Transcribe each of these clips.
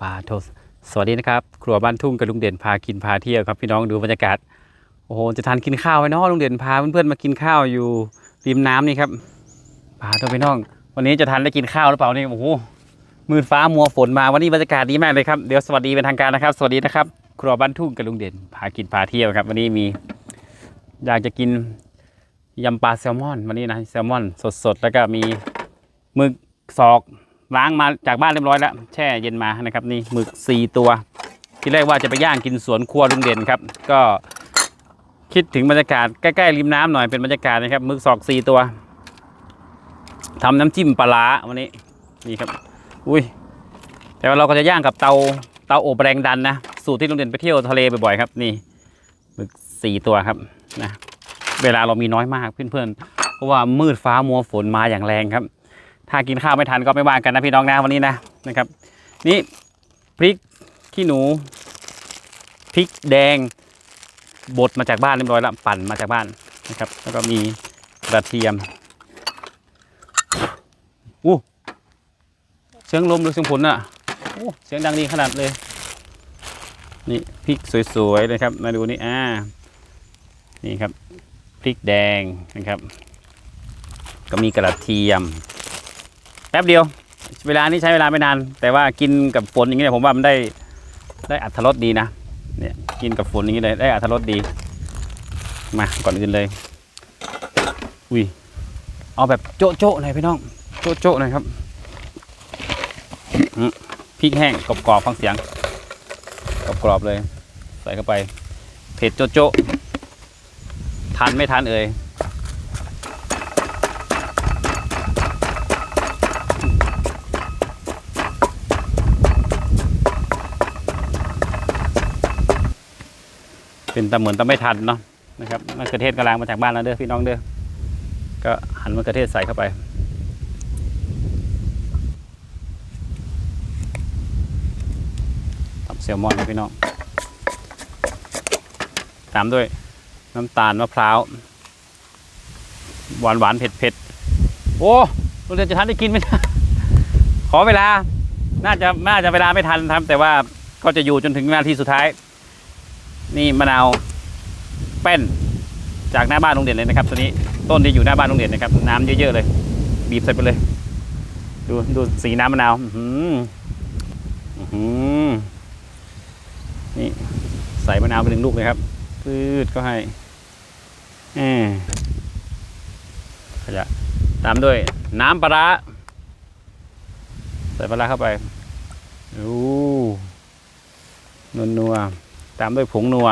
ปาโทสสวัสดีนะครับครัวบ้านทุ่งกับลุงเด่นพากินพาเที่ยวครับพี่น้องดูบรรยากาศโอ้โหจะทานกินข้าวไว้เนาะลุงเด่นพาเพื่อนๆมากินข้าวอยู่ริมน้ำนี่ครับปาโทพี่น้อง วันนี้จะทานได้กินข้าวหรือเปล่านี่โอ้โหมืดฟ้ามัวฝนมาวันนี้บรรยากาศดีมากเลยครับเดี๋ยวสวัสดีเป็นทางการนะครับ สวัสดีนะครับ ครัวบ้านทุ่งกับลุงเด่นพากินพาเที่ยวครับ วันนี้มี อยากจะกินยำปลาแซลมอนวันนี้นะแซลมอนสดๆแล้วก็มีหมึกศอก ล้างมาจากบ้านเรียบร้อยแล้ว แช่เย็นมานะครับนี่หมึกสี่ตัว ที่แรกว่าจะไปย่างกินสวนครัวลุงเด่นครับ ก็คิดถึงบรรยากาศใกล้ๆริมน้ำหน่อยเป็นบรรยากาศนะครับหมึกศอกสี่ตัวทำน้ำจิ้มปลาร้าวันนี้นี่ครับ อุ้ยแต่ว่าเราก็จะย่างกับเตาเตาอบแรงดันนะสูตรที่ลุงเด่นไปเที่ยวทะเลบ่อยๆครับนี่หมึกสี่ตัวครับนะเวลาเรามีน้อยมากเพื่อนๆเพราะว่ามืดฟ้ามัวฝนมาอย่างแรงครับ ถ้ากินข้าวไม่ทันก็ไม่ว่ากันนะพี่น้องนะวันนี้นะนะครับ นี่พริกขี้หนูพริกแดงบดมาจากบ้านเรียบร้อยแล้วปั่นมาจากบ้านนะครับ แล้วก็มีกระเทียมอู้เสียงลมหรือเสียงฝนอะโอ้เสียงดังดีขนาดเลยนี่พริกสวยๆเลยครับ มาดูนี่อ่านี่ครับพริกแดงนะครับ ก็มีกระเทียม แป๊บเดียว เวลานี้ใช้เวลาไม่นาน แต่ว่ากินกับฝนอย่างนี้เนี่ยผมว่ามันได้ได้อัตรสดีนะเนี่ยกินกับฝนอย่างนี้เลยได้อัตรสดี มาก่อนอื่นเลย อุ้ยเอาแบบโจ๊ะโจ๊ะหน่อยพี่น้อง โจ๊ะโจ๊ะหน่อยครับพริกแห้งกรอบๆฟังเสียงกรอบๆเลย ใส่เข้าไป เผ็ดโจ๊ะโจ๊ะทันไม่ทันเอ่ย เป็นตะเหมือนตะไม่ทันเนาะนะครับมะเขือเทศกำลังมาจากบ้านแล้วเด้อพี่น้องเด้อก็หั่นมะเขือเทศใส่เข้าไปตับแซลมอนนะพี่น้องตามด้วยน้ำตาลมะพร้าวหวานหวานเผ็ดเผ็ดโอ้เราจะทันได้กินไหมขอเวลา น่าจะน่าจะเวลาไม่ทันครับ แต่ว่าก็จะอยู่จนถึงนาทีสุดท้าย นี่มะนาวแป้นจากหน้าบ้านลุงเด่นเลยนะครับตัวนี้ต้นที่อยู่หน้าบ้านลุงเด่นนะครับ น้ำเยอะๆเลย บีบใส่ไปเลย ดูดูสีน้ำมะนาวอื้อหืออื้อหือนี่ใส่มะนาวไปหนึ่งลูกเลยครับพืดก็ให้แอมขยะตามด้วย น้ำปลาร้าใส่ปลาร้าเข้าไป โอ้นัวๆ ตามด้วยผงนัว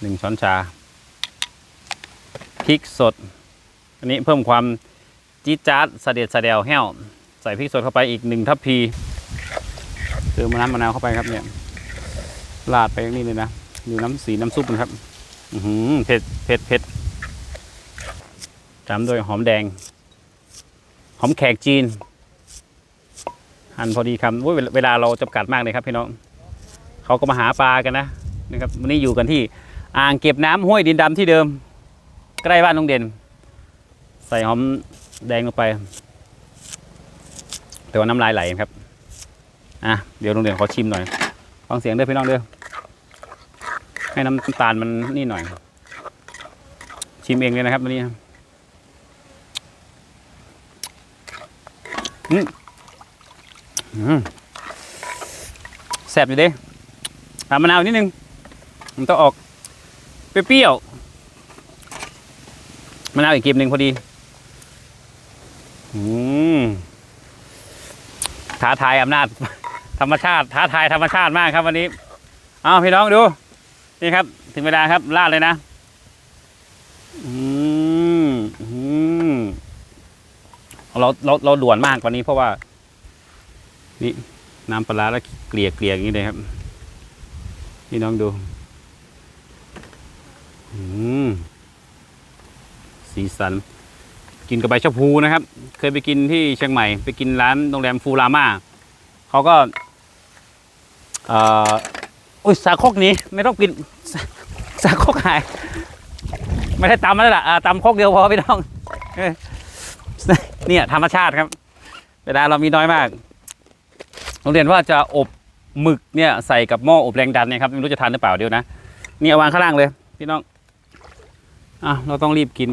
หนึ่งช้อนชาพริกสด อันนี้เพิ่มความจี๊ดจ๊าดสะเด็ดสเดวแห้ว ใส่พริกสดเข้าไปอีกหนึ่งทัพพีเติมน้ำมะนาวเข้าไปครับเนี่ยราดไปอย่างนี้เลยนะดูน้ำสีน้ำซุปมันครับอือเผ็ดเผ็ดเผ็ดตามด้วยหอมแดง หอมแขกจีน หั่นพอดีคำเวลาเวลาเราจำกัดมากเลยครับพี่น้องเขาก็มาหาปลากันนะนะครับวันนี้อยู่กันที่อ่างเก็บน้ำห้วยดินดำที่เดิม ใกล้บ้านลุงเด่น ใส่หอมแดงลงไป แต่ว่าน้ำลายไหลครับอะเดี๋ยวลุงเด่นขอชิมหน่อยฟังเสียงเด้อพี่น้องเด้อให้น้ำตาลมันนี่หน่อย ชิมเองเลยนะครับวันนี้อืม แสบอยู่เด้ตามมะนาวนิดนึง มันต้องออกเปรี้ยวมะนาวอีกกลีบหนึ่งพอดี อืมท้าทายอำนาจ ธรรมชาติ ท้าทายธรรมชาติมากครับวันนี้ เอาพี่น้องดู นี่ครับ ถึงเวลาครับลาดเลยนะ อืมอืมเราเราเราด่วนมากกว่านี้เพราะว่า นี่น้ำปลาแล้วเกลี่ยเกลี่ยอย่างนี้เลยครับพี่น้องดูสีสัน กินกับใบชะพูนะครับ เคยไปกินที่เชียงใหม่ ไปกินร้านโรงแรมฟูราม่าเขาก็ออุ้ยสาโคกนี้ไม่ต้องกินสาโคกหาย ไม่ได้ตำแล้วล่ะอ่าตำโคกเดียวพอพี่น้องเนี่ยธรรมชาติครับ เวลาเรามีน้อยมาก โรงเรียนว่าจะอบหมึกเนี่ยใส่กับหม้ออบแรงดันเนี่ยครับไม่รู้จะทานหรือเปล่าเดี๋ยวนะนี่เอาวางข้างล่างเลยพี่น้องอะเราต้องรีบกิน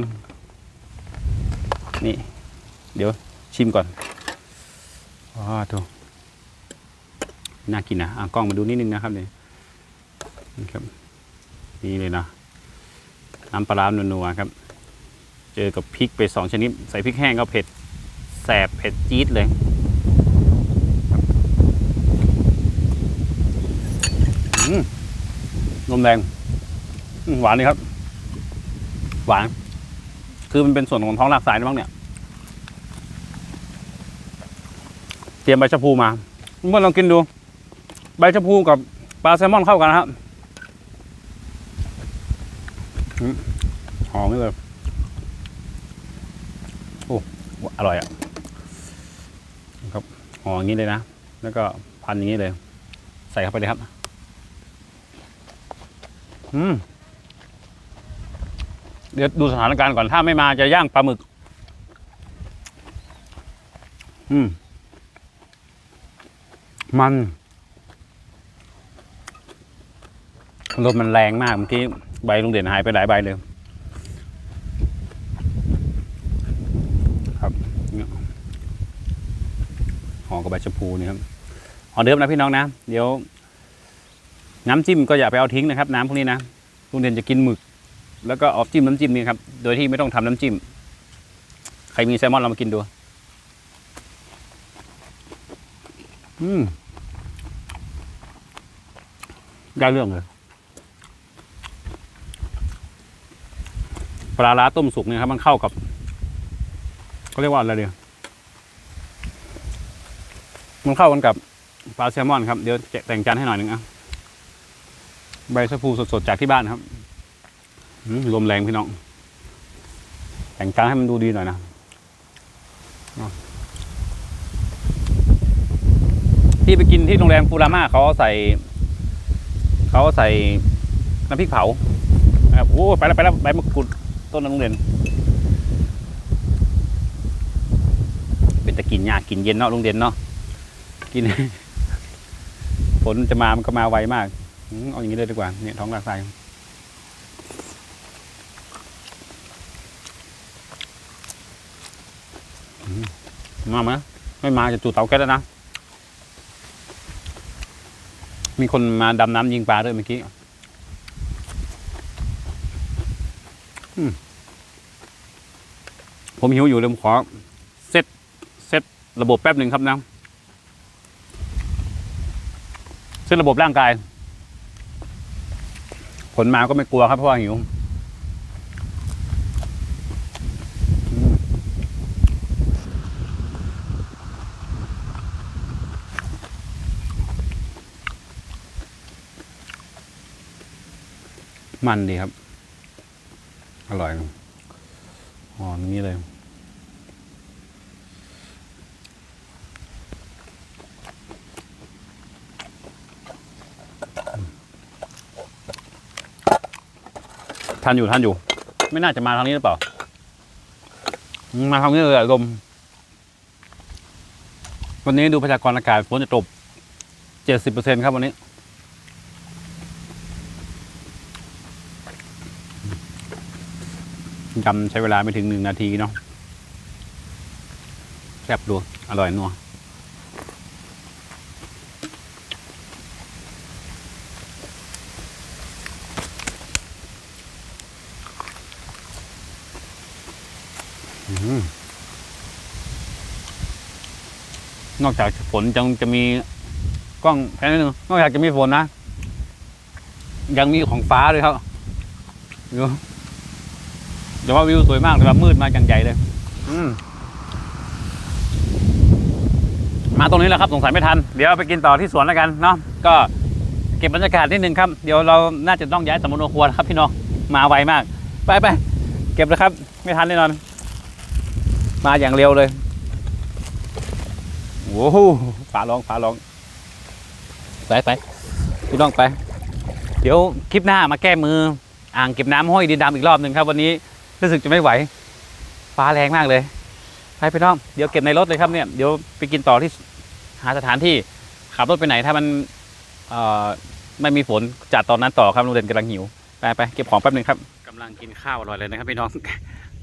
นี่ เดี๋ยวชิมก่อนว้าวดูน่ากินนะอะกล้องมาดูนิดนึงนะครับนี่นะครับนี่เลยนะน้ำปลาร้านัวๆครับ เจอกับพริกไปสองชนิด ใส่พริกแห้งก็เผ็ดแสบเผ็ดจี๊ดเลยครับอืม นมแดงหวานเลยครับ หวาน คือมันเป็นส่วนของท้องรากสายนะบ้างเนี่ยเตรียมใบชะพูมาเมื่อลองกินดู ใบชะพูกับปลาแซลมอนเข้ากันนะครับหอมเลยโอ้อร่อยอะครับห่ออย่างนี้เลยนะ แล้วก็พันอย่างนี้เลย ใส่เข้าไปเลยครับ เดี๋ยวดูสถานการณ์ก่อนถ้าไม่มาจะย่างปลาหมึก อืม มันลมมันแรงมากเมื่อกี้ใบลุงเด่นหายไปหลายใบเลยครับห่อกับใบชะพูนี่ครับห่อเดิมนะพี่น้องนะ เดี๋ยว น้ำจิ้มก็อย่าไปเอาทิ้งนะครับ น้ำพวกนี้นะลุงเด่นจะกินหมึก แล้วก็เอาจิ้มน้ำจิ้มนี่ครับ โดยที่ไม่ต้องทำน้ำจิ้ม ใครมีแซลมอนเรามากินดู อืมได้เรื่องเลยปลาร้าต้มสุกเนี่ยครับมันเข้ากับเขาเรียกว่าอะไรเดียวมันเข้ากันกับปลาแซลมอนครับ เดี๋ยวแจกแต่งจานให้หน่อยหนึ่งอะ ใบชะพูสดๆจากที่บ้านครับลมแรงพี่น้อง แต่งจานให้มันดูดีหน่อยนะที่ไปกินที่โรงแรมฟูรามาเขาใส่ เขาใส่น้ำพริกเผาครับโอ้ไปแล้วไปแล้วใบมะกรูดต้นโรงเรียนเป็นตะกินยากกินเย็นเนาะโรงเรียนเนาะกินฝนจะมามันก็มาไวมาก เอาอย่างนี้เลยดีกว่าเนี่ยท้องรากไส้อืมาไหมไม่มาจะจุดเตาแก๊สแล้วนะ มีคนมาดำน้ำยิงปลาด้วยเมื่อกี้ผมหิวอยู่เลยผมขอเซตเซตระบบแป๊บหนึ่งครับนะเซตระบบร่างกาย ผลมาก็ไม่กลัวครับเพราะว่าหิวมันดีครับ อร่อยอมอนี้เลย ทันอยู่ทันอยู่ ไม่น่าจะมาทางนี้หรือเปล่า มาทางนี้เลยอะลมวันนี้ดูพยากรณ์อากาศฝนจะตกเจ็ดสิบเปอร์เซ็นครับวันนี้ ยำใช้เวลาไม่ถึงหนึ่งนาทีเนาะแซ่บดู อร่อยนัว นอกจากฝนจะจะมีกล้องแพนนิดนึงนอกจากจะมีฝนนะ ยังมีของฟ้าด้วยครับดูแต่ว่าวิวสวยมากเลยครับมืดมาอย่างใหญ่เลย อืมมาตรงนี้แหละครับสงสัยไม่ทัน เดี๋ยวไปกินต่อที่สวนแล้วกันเนาะก็เก็บบรรยากาศนิดนึงครับ เดี๋ยวเราน่าจะต้องย้ายสมุนครัวนครับพี่น้องมาไวมาก ไปไปเก็บเลยครับ ไม่ทันแน่นอน มาอย่างเร็วเลย โอ้โหฝาลองฝาลอง ไปไปพี่น้องไป เดี๋ยวคลิปหน้ามาแก้มือ อ่างเก็บน้ำห้อยดินดำอีกรอบหนึ่งครับ วันนี้รู้สึกจะไม่ไหว ฟ้าแรงมากเลย ไปพี่น้อง เดี๋ยวเก็บในรถเลยครับเนี่ย เดี๋ยวไปกินต่อที่หาสถานที่ขับรถไปไหนถ้ามันเอ่อไม่มีฝนจัดตอนนั้นต่อครับลุงเด่นกำลังหิว ไปไปเก็บของแป๊บหนึงครับกำลังกินข้าวอร่อยเลยนะครับพี่น้อง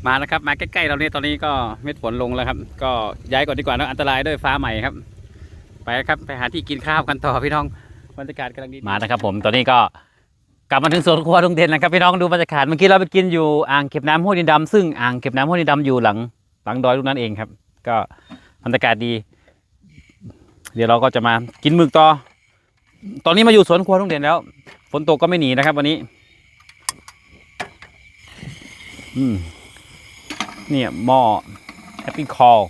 มาแล้วครับมาใกล้ๆเราเนี่ยตอนนี้ก็เม็ดฝนลงแล้วครับ ก็ย้ายก่อนดีกว่านะอันตรายด้วยฟ้าใหม่ครับ ไปครับไปหาที่กินข้าวกันต่อพี่น้องบรรยากาศกำลังดีมานะครับ ผมตอนนี้ก็กลับมาถึงสวนครัวลุงเด่นนะครับพี่น้องดูบรรยากาศเมื่อกี้เราไปกินอยู่อ่างเก็บน้ำห้วยดินดำซึ่งอ่างเก็บน้ำห้วยดินดำอยู่หลัง หลังดอยลูกนั้นเองครับ ก็บรรยากาศดี เดี๋ยวเราก็จะมากินหมึกต่อ ตอนนี้มาอยู่สวนครัวลุงเด่นแล้วฝนตกก็ไม่หนีนะครับ วันนี้ อืม เนี่ยหม้อแอปเปิลคอล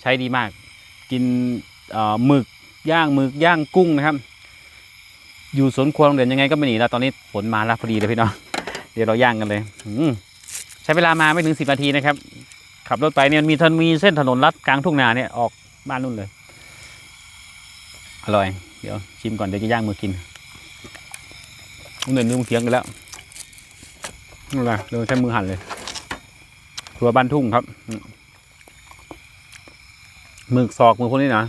ใช้ดีมาก กินหมึกย่างหมึกย่างกุ้งนะครับ อยู่สวนครัวโรงเรียนยังไงก็ไม่หนีแล้วตอนนี้ฝนมาแล้วพอดีเลยพี่น้องเดี๋ยวเราย่างกันเลยอืใช้เวลามาไม่ถึงสิบนาทีนะครับ ขับรถไปเนี่ยมีถนนมีเส้นถนนลัดกลางทุ่งนาเนี่ยออกบ้านนู่นเลย อร่อย เดี๋ยวชิมก่อนเดี๋ยวจะย่างมือกินโรงเรียนลืมเคียงกันแล้วนี่แหละเดี๋ยวใช้มือหั่นเลย ครัวบ้านทุ่งครับอืมหมึกซอกมือพวกนี้นะ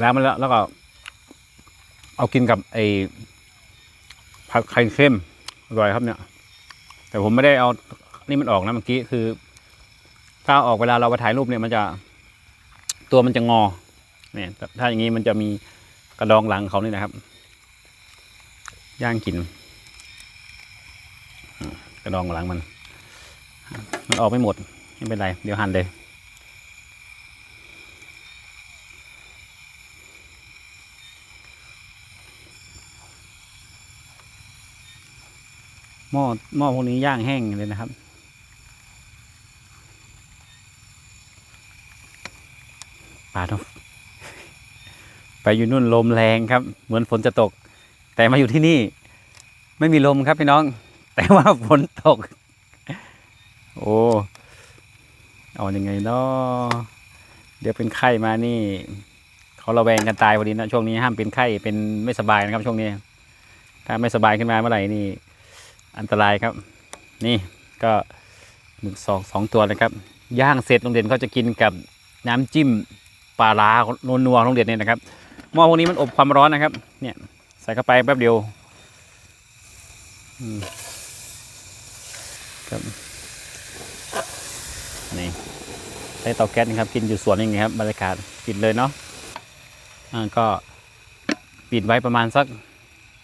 แล้วมันแล้วแล้วก็ เอากินกับไอ้ผักไข่เค็มอร่อยครับเนี่ย แต่ผมไม่ได้เอานี่มันออกนะเมื่อกี้คือ ถ้าออกเวลาเราไปถ่ายรูปเนี่ยมันจะ ตัวมันจะงอ เนี่ย ถ้าอย่างนี้มันจะมีกระดองหลังเขานี่นะครับ ย่างกิน กระดองหลังมัน มันออกไม่หมด ไม่เป็นไร เดี๋ยวหั่นเลย หม้อหม้อพวกนี้ย่างแห้งเลยนะครับป่าต้องไปอยู่นู่นลมแรงครับ เหมือนฝนจะตก แต่มาอยู่ที่นี่ ไม่มีลมครับพี่น้อง แต่ว่าฝนตก โอ้เอาอยัางไงเนาะเดี๋ยวเป็นไข้มานี่เขาระแวงกันตายพอดีนะช่วงนี้ห้ามเป็นไข้เป็นไม่สบายนะครับ ช่วงนี้ ถ้าไม่สบายขึ้นมาเมื่อไหร่นี่ อันตรายครับ นี่ก็หมึกสองสองตัวนะครับย่างเสร็จโรงเรียนเขาจะกินกับน้ำจิ้มปลาร้านัวๆโรงเรียนเนี่ยนะครับหม้อพวกนี้มันอบความร้อนนะครับ เนี่ยใส่เข้าไปแป๊บเดียวครับ นี่ใช้เตาแก๊สนะครับ กินอยู่สวนอย่างเงี้ครับบรรยากาศปิดเลยเนาะก็ปิดไว้ประมาณสัก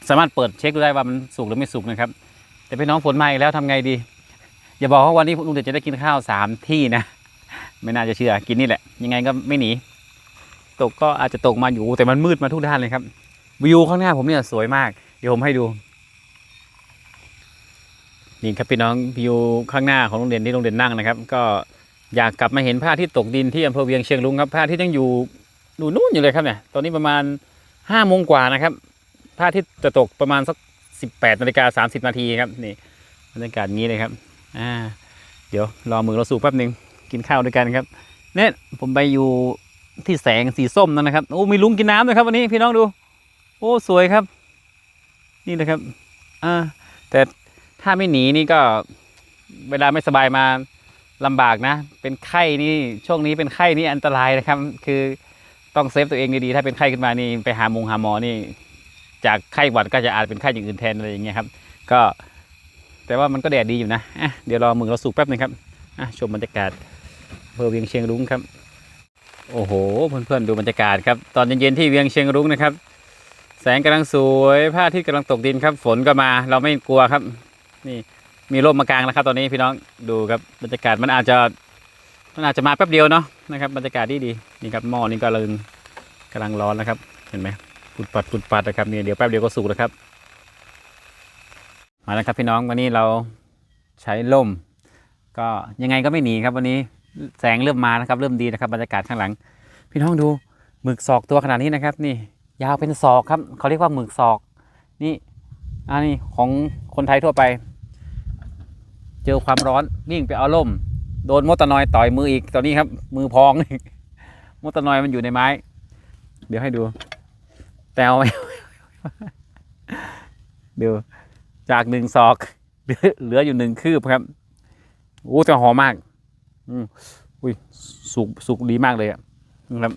สามารถเปิดเช็คดูได้ว่ามันสุกหรือไม่สุกนะครับ แต่พี่น้องฝนมาอีกแล้วทำไงดี อย่าบอกว่าวันนี้ลุงเดชจะได้กินข้าวสามที่นะ ไม่น่าจะเชื่อกินนี่แหละ ยังไงก็ไม่หนี ตกก็อาจจะตกมาอยู่แต่มันมืดมาทุกด้านเลยครับวิวข้างหน้าผมเนี่ยสวยมาก เดี๋ยวผมให้ดูนี่ครับพี่น้องวิวข้างหน้าของโรงเรียนที่โรงเรียนนั่งนะครับ ก็ อยากกลับมาเห็นพระอาทิตย์ตกดินที่อำเภอเวียงเชียงรุ้งครับพระอาทิตย์ยังอยู่ดูนู่นอยู่เลยครับเนี่ยตอนนี้ประมาณห้าโมงกว่านะครับพระอาทิตย์จะตกประมาณสักสิบแปดนาฬิกาสามสิบนาทีครับนี่บรรยากาศงี้เลยครับอ่าเดี๋ยวรอมือเราสูบแป๊บหนึ่งกินข้าวด้วยกันครับเนี่ยผมไปอยู่ที่แสงสีส้มนั่นนะครับโอ้มีลุงกินน้ำด้วยครับวันนี้พี่น้องดู โอ้สวยครับ นี่นะครับอ่าแต่ถ้าไม่หนีนี่ก็เวลาไม่สบายมา ลำบากนะ เป็นไข้นี่ช่วงนี้เป็นไข้นี่อันตรายนะครับ คือต้องเซฟตัวเองดีๆถ้าเป็นไข้ขึ้นมานี่ไปหาหมงหาหมอนี่ จากไข้หวัดก็จะอาจเป็นไข้อย่างอื่นแทนอะไรอย่างเงี้ยครับ ก็แต่ว่ามันก็แดดดีอยู่นะะเดี๋ยวรอมือเราสุกแป๊บหนึงครับชมบรรยากาศอำเภอเวียงเชียงรุ้งครับ โอ้โหเพื่อนๆดูบรรยากาศครับตอนเย็นๆที่เวียงเชียงรุ้งนะครับ แสงกำลังสวยพระอาทิตย์กำลังตกดินครับ ฝนก็มาเราไม่กลัวครับ นี่ มีร่มมากางแล้วครับตอนนี้พี่น้องดูครับบรรยากาศมันอาจจะมันอาจจะมาแป๊บเดียวเนาะนะครับบรรยากาศดีดีนี่ครับหม้อนี่ก็เริ่มกำลังร้อนแล้วครับ เห็นไหมปุดปัดปุดปัดนะครับนี่เดี๋ยวแป๊บเดียวก็สุกแล้วครับมาแล้วครับพี่น้องวันนี้เราใช้ล่ม ก็ยังไงก็ไม่หนีครับวันนี้แสงเริ่มมานะครับ เริ่มดีนะครับบรรยากาศข้างหลัง พี่น้องดูหมึกศอกตัวขนาดนี้นะครับ นี่ยาวเป็นศอกครับเขาเรียกว่าหมึกศอก นี่อันนี้ของคนไทยทั่วไป เจอความร้อนวิ่งไปเอาล่ม โดนมดตะนอยต่อยมืออีกตอนนี้ครับ มือพองมดตะนอยมันอยู่ในไม้ เดี๋ยวให้ดูแตวไหมดูจากหนึ่งศอกเหลืออยู่หนึ่งคืบครับโอ้แต่หอมมากอือุ้ยสุกสุกดีมากเลยอะนะครับ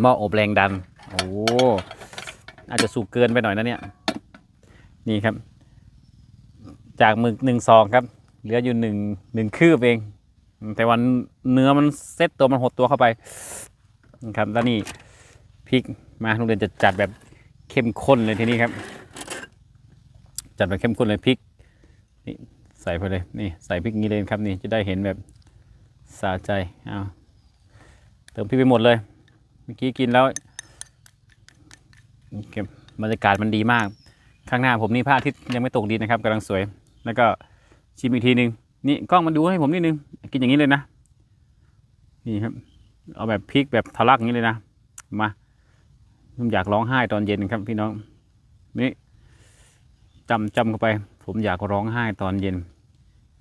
หม้ออบแรงดัน โอ้อาจจะสุกเกินไปหน่อยนะเนี่ย นี่ครับ จากหมึกหนึ่งซองครับ เหลืออยู่หนึ่งหนึ่งคืบเอง แต่วันเนื้อมันเซ็ตตัวมันหดตัวเข้าไปนะครับแล้วนี่พริกมาโรงเรียนจะจัดแบบเข้มข้นเลยทีนี้ครับ จัดแบบเข้มข้นเลยพริกนี่ใส่ไปเลยนี่ใส่พริกนี้เลยครับนี่จะได้เห็นแบบสะใจเอาเติมพริกไปหมดเลย เมื่อกี้กินแล้วบบรรยากาศมันดีมาก ข้างหน้าผมนี่พระอาทิตย์ยังไม่ตกดินนะครับกำลังสวย แล้วก็ชิมอีกทีหนึ่งนี่กล้องมาดูให้ผมนิดนึง กินอย่างนี้เลยนะ นี่ครับ เอาแบบพริกแบบทะลักอย่างนี้เลยนะ มาผมอยากร้องไห้ตอนเย็นครับ พี่น้อง นี่จำจำเข้าไป ผมอยากร้องไห้ตอนเย็น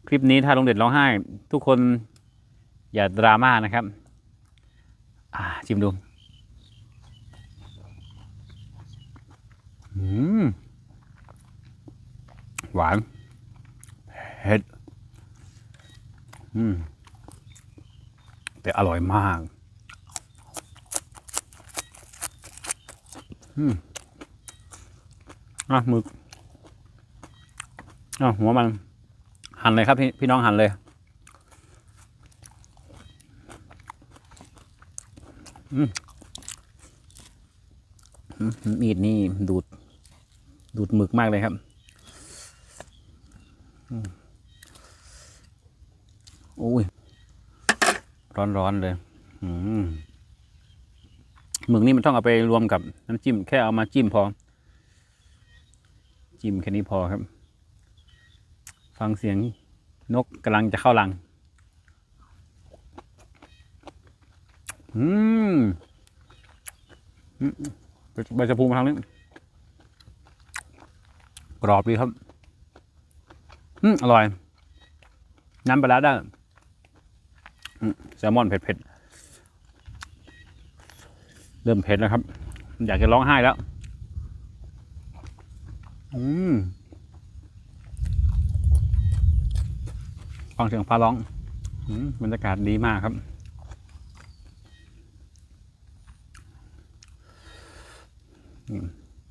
คลิปนี้ถ้าลงเด็ดร้องไห้ ทุกคนอย่าดราม่านะครับอ่าชิมดูอืมหวาน เผ็ดอืมแต่อร่อยมากอืมอะหมึกอะหัวมัน หั่นเลยครับพี่พี่น้องหั่นเลย อืมมีดนี่ดูด ดูดหมึกมากเลยครับ อืม อ้ย ร้อนๆเลยอืมหมึกนี่มันต้องเอาไปรวมกับน้ำจิ้ม แค่เอามาจิ้มพอ จิ้มแค่นี้พอครับ ฟังเสียงนกกำลังจะเข้ารัง อืมใบชะพูมาทางนี้ กรอบดีครับ อืมอร่อย น้ำปลาร้าได้ แซลมอนเผ็ดๆ เริ่มเผ็ดแล้วครับ อยากจะร้องไห้แล้ว อืมฟังเสียงฟ้าร้องอืมบรรยากาศดีมากครับ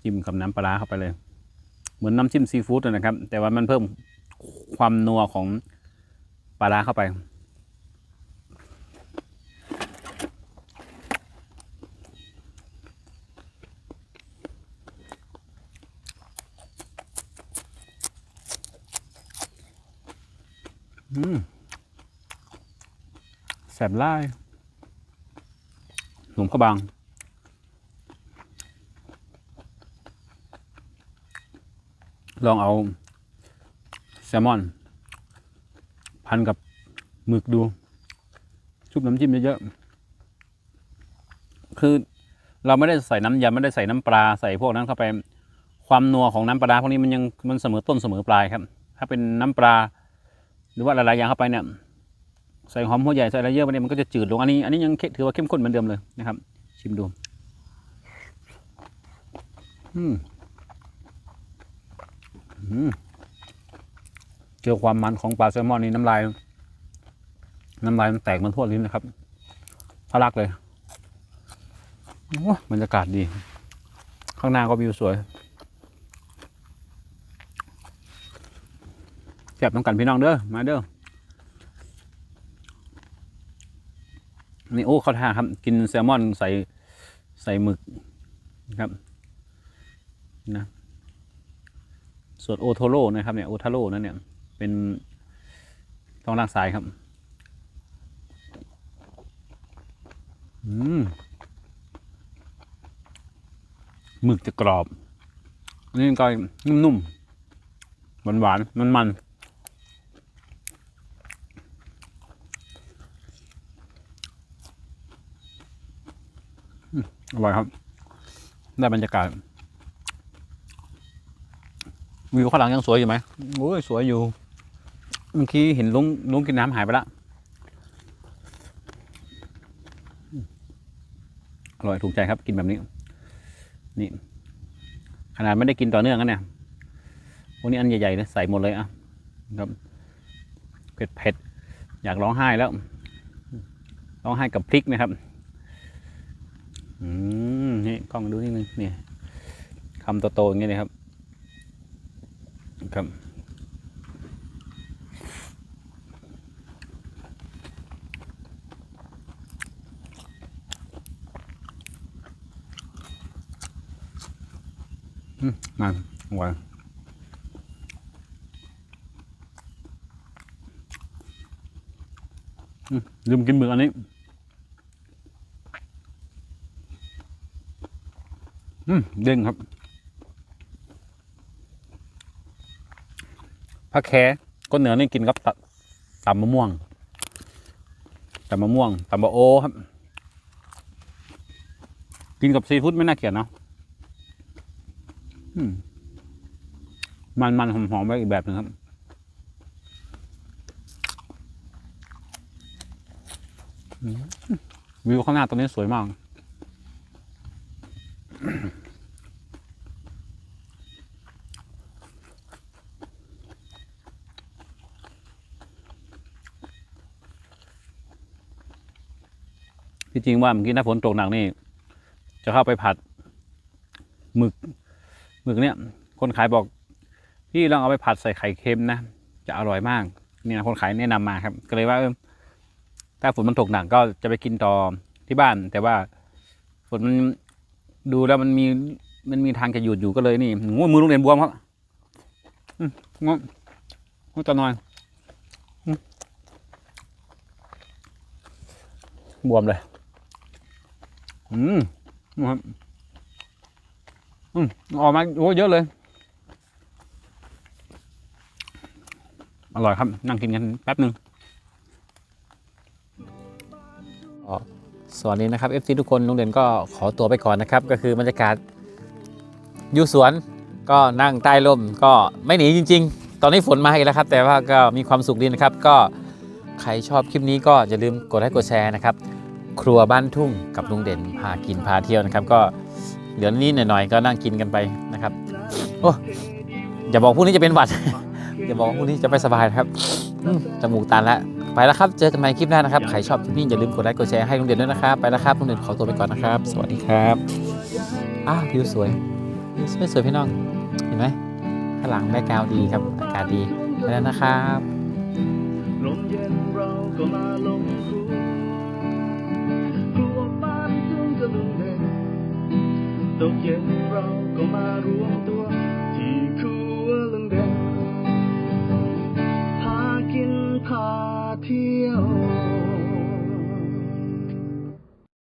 จิ้มกับน้ำปลาเข้าไปเลย เหมือนน้ำจิ้มซีฟู้ดเลยนะครับ แต่ว่ามันเพิ่มความนัวของปลาเข้าไป สบไล่หนุ่มข้าวบางลองเอาแซลมอน พันกับหมึกดู ชุบน้ำจิ้มเยอะๆคือเราไม่ได้ใส่น้ำยำไม่ได้ใส่น้ำปลาใส่พวกนั้นเข้าไปความนัวของน้ำปลาพวกนี้มันยังมันเสมอต้นเสมอปลายครับ ถ้าเป็นน้ำปลา หรือว่าหลายๆอย่างเข้าไปเนี่ย ใส่หอมหัวใหญ่ใส่อะไรเยอะไปเนี่ยมันก็จะจืดลงอันนี้อันนี้ยังถือว่าเข้มข้นเหมือนเดิมเลยนะครับ ชิมดูอืมอืมเจอความมันของปลาแซลมอนนี่น้ำลาย น้ำลายมันแตกมันทั่วลิ้นนะครับทะลักเลยโอ้บรรยากาศดี ข้างหน้าก็วิวสวยแซ่บต้องกันพี่น้องเด้อ มาเด้อ นี่โอ้เข้าท่าครับ กินแซลมอนใส่ใส่หมึกนะครับนะส่วนโอโทโร่นะครับเนี่ยโอทาโร่นั่นเนี่ย เป็นท้องล่างซ้ายครับ อืมหมึกจะกรอบ นี่ก็นุ่มๆหวานๆมันๆ อร่อยครับ ได้บรรยากาศวิวข้างหลังยังสวยอยู่ไหมโอ้ยสวยอยู่เมื่อกี้เห็นลุงลุงกินน้ำหายไปละอร่อยถูกใจครับ กินแบบนี้ นี่ ขนาดไม่ได้กินต่อเนื่องกันเนี่ยวันนี้อันใหญ่ๆเลยใส่หมดเลยอะครับเผ็ดเผ็ดๆอยากร้องไห้แล้วร้องไห้กับพริกนะครับ อืมนี่กล้องดูนิดนึงนี่คำโตๆอย่างเงี้ยเลยครับ ครับอืมมาหวานอืมลืมกินหมึกอันนี้ อืมเด้งครับผักแคก้นเหนือนี่กินกับตตำมะม่วงตำมะม่วงตำบะโอครับ กินกับซีฟู้ดไม่น่าเกลียดเนาะมันมันหอมหอมๆไปอีกแบบหนึงครับ วิวข้างหน้าตรงนี้สวยมาก ที่จริงว่าเมื่อกี้ถ้าฝนตกหนักนี่ จะเข้าไปผัดหมึกหมึกเนี่ยคนขายบอกพี่ลองเอาไปผัดใส่ไข่เค็มนะจะอร่อยมากนี่ยคนขายแนะนำมาครับ ก็เลยว่าเออถ้าฝนมันตกหนักก็จะไปกินต่อที่บ้าน แต่ว่าฝนมันดูแล้วมันมีมันมีทางจะหยุดอยู่ก็เลยนี่โอ้ยมือโรงเรียนบวมครับอืมงงงงจะนอนบวมเลย อืมครับอืมออกมาโอ้เยอะเลย อร่อยครับ นั่งกินกันแป๊บหนึ่งสวัสดีนะครับ FC ทุกคนลุงเด่นก็ขอตัวไปก่อนนะครับ ก็คือบรรยากาศอยู่สวนก็นั่งใต้ร่มก็ไม่หนีจริง ๆ ตอนนี้ฝนมาอีกแล้วครับ แต่ว่าก็มีความสุขดีนะครับ ก็ใครชอบคลิปนี้ก็อย่าลืมกดไลค์กดแชร์นะครับ ครัวบ้านทุ่งกับลุงเด่นพากินพาเที่ยวนะครับ ก็เดี๋ยวนี้หน่อยๆก็นั่งกินกันไปนะครับโอ้อย่าบอกพรุ่งนี้จะเป็นหวัด อย่าบอกพรุ่งนี้จะไม่สบายนะครับจมูกตันแล้วไปแล้วครับ เจอกันใหม่คลิปหน้านะครับ ใครชอบคลิปนี้อย่าลืมกดไลค์กดแชร์ให้ลุงเด่นด้วยนะครับ ไปแล้วครับลุงเด่นขอตัวไปก่อนนะครับ สวัสดีครับ อ้าวิวสวยวิวสวยสวยพี่น้อง เห็นไหมข้างหลังแบ็กาวด์ดีครับ อากาศดี ไปแล้วนะครับลมเย็นเราก็มาลง ตกเย็นเราก็มารวมตัว ที่คัวลังเดนพากินพาเที่ยว